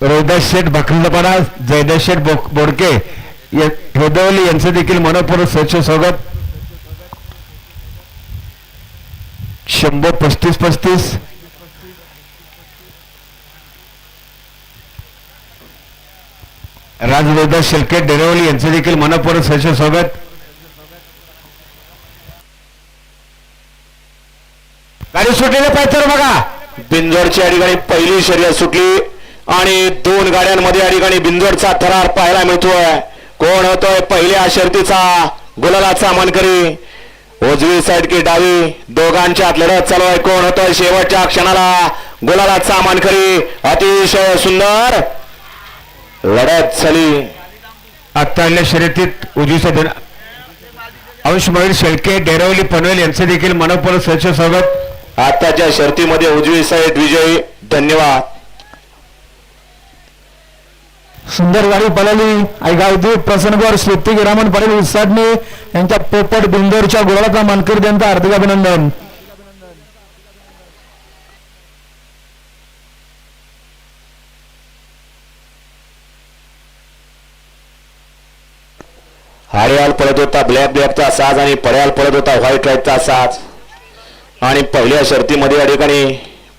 रोहिदास शेठ बखंडपणा जयदास शेठ बोडके हेदवली यांचं देखील मनपूर्वक स्वच्छ स्वागत. शंभर पस्तीस पस्तीस. राज रोहिदास शेलके डेरेवली यांचं देखील मनपूर्वक स्वच्छ स्वागत. गाडी सुटलेलं पाहिजे बघा. बिंजोडची या ठिकाणी पहिली शर्यत सुटली आणि दोन गाड्यांमध्ये या ठिकाणी बिंजोडचा थरार पाहायला मिळतोय. कोण होतोय? पहिल्या शर्तीचा गुलालाचा मानकरी. उजवी साइड की डावी. दोघांच्यात लढत चालू आहे. कोण होतोय? शेवटच्या क्षणाला गुलालाचा मानकरी. अतिशय सुंदर लढत झाली. आत्ताच्या शर्यतीत उजवी साइड अंश मयूर शेळके डेरवली पनवेल यांचे देखील मनपूर्वक स्वच्छ स्वागत आताच्या शर्तीमध्ये उजवी साईड विजयी. धन्यवाद. सुंदर गाडी पळाली ऐगावदी प्रसन्नगौर श्रुती गिरामन पटेल उसाडणे यांच्या पोपट बिंदोरच्या गोळाचा मानकरी त्यांचं हार्दिक अभिनंदन. हरियाल पळत होता ब्लॅक ब्लॅकचा साज आणि पड्याल पळत होता व्हाईट व्हाईटचा साज. आणि पहिल्या शर्तीमध्ये या ठिकाणी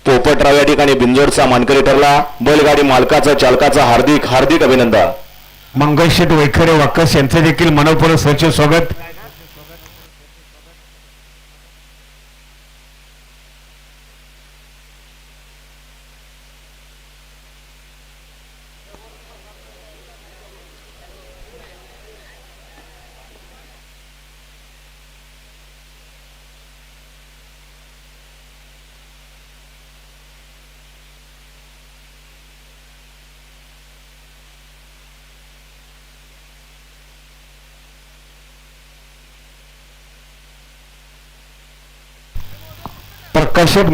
पोपटराव या ठिकाणी बिंजोडचा मानकरी ठरला. बैलगाडी मालकाचा चालकाचा हार्दिक हार्दिक अभिनंदन. मंगलशेठ वैखरे वाकस यांचे देखील मनपूर्वक स्वच्छ स्वागत. प्रकाश शेठ